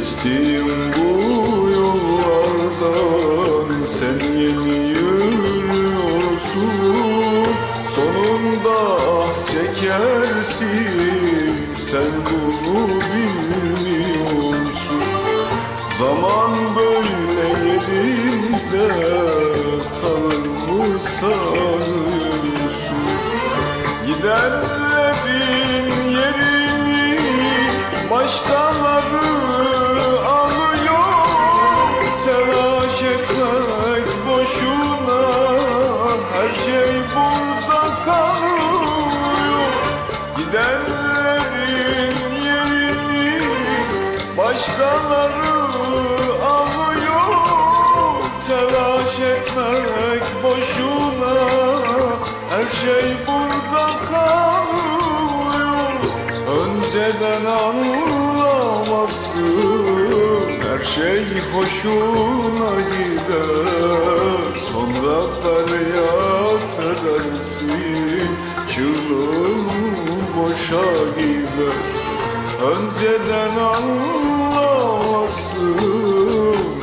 Geçtiğim bu yollardan sen yeni yürüyorsun. Sonunda ah çekersin sen bunu bilmiyorsun. Zaman böyle yerinde kalır mı sanıyorsun? Gidenlerin yerini başkaları Gidenlerin yerini başkaları alıyor. Telaş etmek boşuna her şey burada kalıyor. Önceden anlamazsın her şey hoşuna gider. Sonra feryat edersin Önceden anlamazsın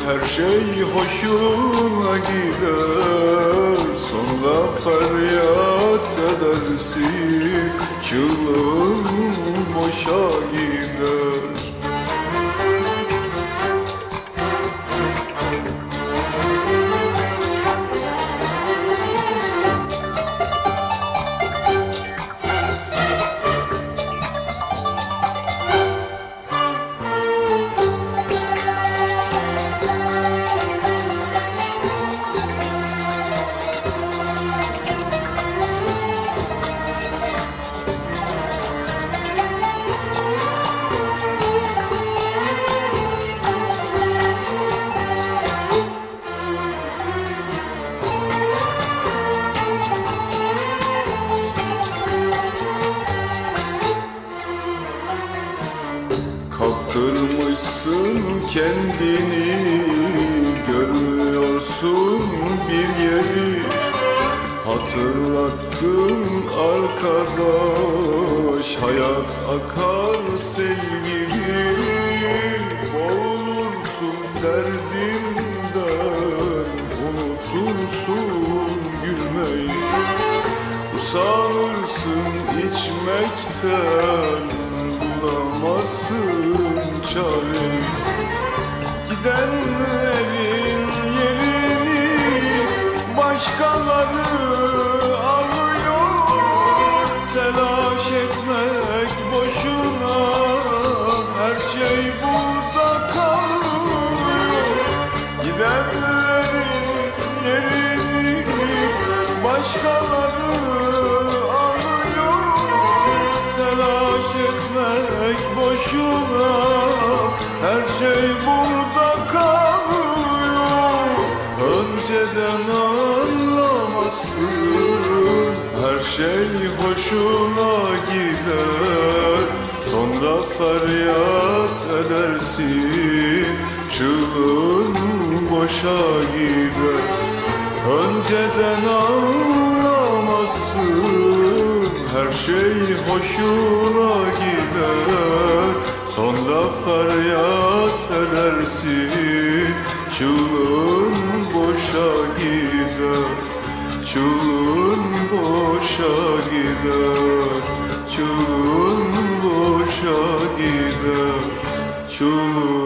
her şey hoşuna gider. Sonra feryat edersin çığlığın boşa gider Kaptırmışsın kendini Görmüyorsun bir yeri. Hatırlattın arkadaş Hayat akar sevgili. Boğulursun derdinden Unutursun gülmeyi. Usanırsın içmekten çare Gidenlerin Önceden anlamazsın her şey hoşuna gider. Sonra feryat edersin. Çığlığın boşa gider. Önceden anlamazsın her şey hoşuna gider. Sonra feryat edersin. Çığlığın boşa gider. Çığlığın boşa gider. Çığlığın boşa gider. Çığlığın